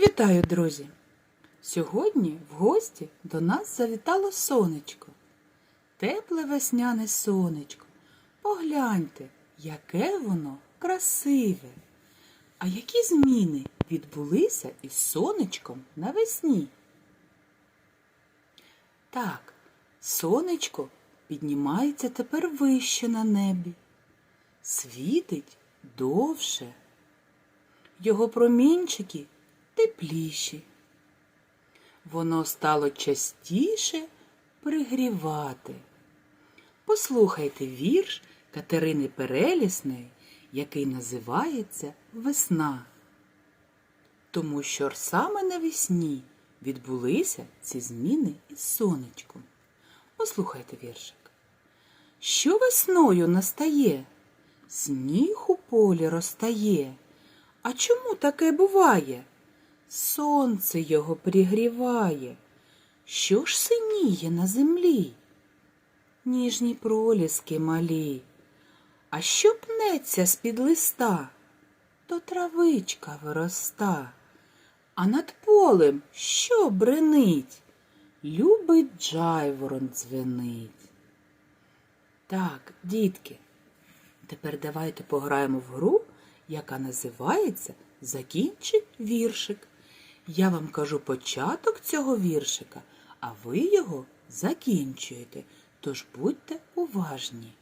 Вітаю, друзі! Сьогодні в гості до нас завітало сонечко. Тепле весняне сонечко. Погляньте, яке воно красиве. А які зміни відбулися із сонечком навесні? Так, сонечко піднімається тепер вище на небі, світить довше. Його промінчики тепліші. Воно стало частіше пригрівати. Послухайте вірш Катерини Перелісної, який називається Весна. Тому що саме навесні відбулися ці зміни із сонечком. Послухайте віршик. Що весною настає? Сніг у полі розтає. А чому таке буває? Сонце його пригріває. Що ж синіє на землі? Ніжні проліски малі. А що пнеться з-під листа? То травичка вироста. А над полем що бренить? Любий джайворон дзвенить. Так, дітки, тепер давайте пограємо в гру, яка називається Закінчи віршик. Я вам кажу початок цього віршика, а ви його закінчуєте, тож будьте уважні.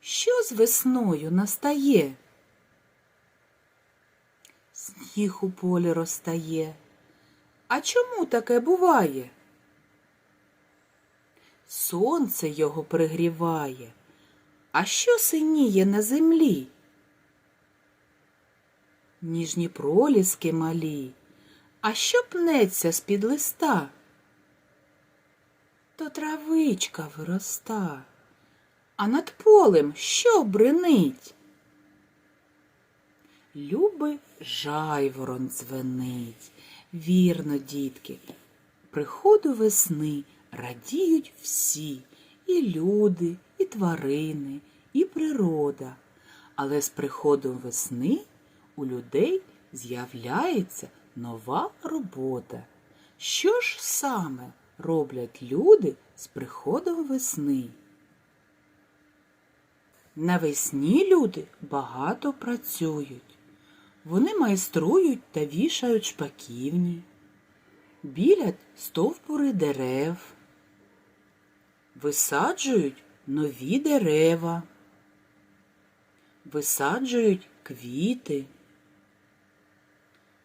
Що з весною настає? Сніг у полі розтає. А чому таке буває? Сонце його пригріває. А що синіє на землі? Ніжні проліски малі. А що пнеться з-під листа? То травичка вироста. А над полем що бренить? Люби жайворон дзвенить. Вірно, дітки, приходу весни радіють всі, і люди, і тварини, і природа. Але з приходом весни у людей з'являється нова робота. Що ж саме роблять люди з приходом весни? Навесні люди багато працюють. Вони майструють та вішають шпаківні, білять стовпури дерев, висаджують нові дерева, висаджують квіти,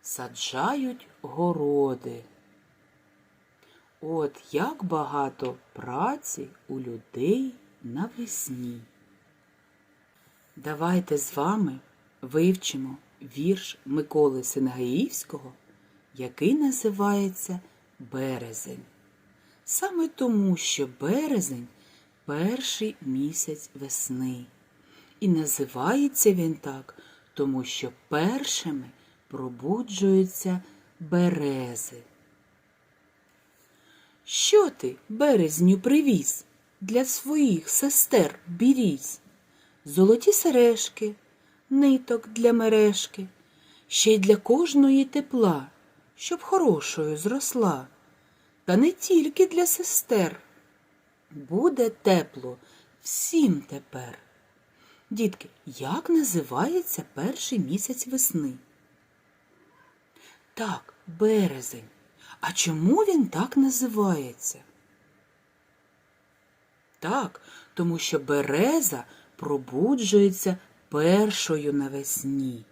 саджають городи. От як багато праці у людей навесні. Давайте з вами вивчимо вірш Миколи Сингаївського, який називається Березень. Саме тому, що березень перший місяць весни. І називається він так, тому що першими пробуджуються берези. Що ти, березню, привіз для своїх сестер біріз? Золоті сережки, ниток для мережки, ще й для кожної тепла, щоб хорошою зросла. Та не тільки для сестер. Буде тепло всім тепер. Дітки, як називається перший місяць весни? Так, березень. А чому він так називається? Так, тому що береза пробуджується першою навесні.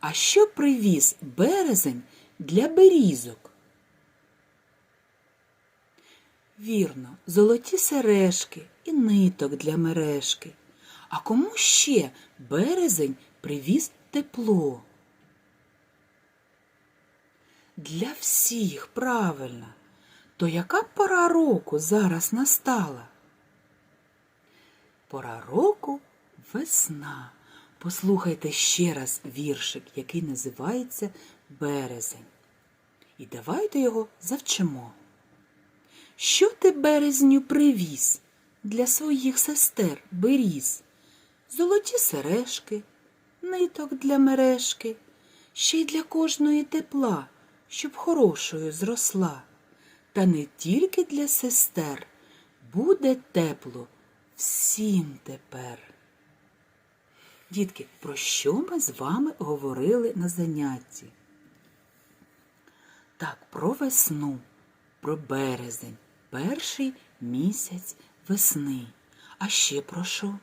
А що привіз березень для берізок? Вірно, золоті сережки і ниток для мережки. А кому ще березень привіз тепло? Для всіх правильно. То яка пора року зараз настала? Пора року весна. Послухайте ще раз віршик, який називається Березень. І давайте його завчимо. Що ти березню привіз для своїх сестер беріз? Золоті сережки, ниток для мережки, ще й для кожної тепла, щоб хорошою зросла. Та не тільки для сестер буде тепло всім тепер. Дітки, про що ми з вами говорили на занятті? Так, про весну, про березень, перший місяць весни. А ще про що?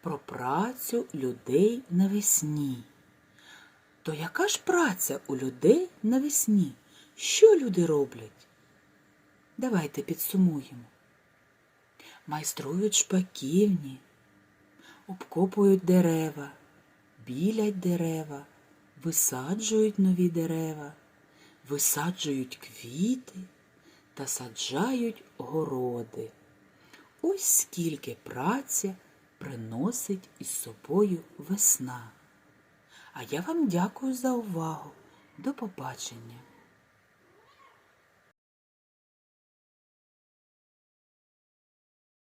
Про працю людей навесні. То яка ж праця у людей навесні? Що люди роблять? Давайте підсумуємо. Майструють шпаківні, обкопують дерева, білять дерева, висаджують нові дерева, висаджують квіти та саджають городи. Ось скільки праця приносить із собою весна. А я вам дякую за увагу. До побачення.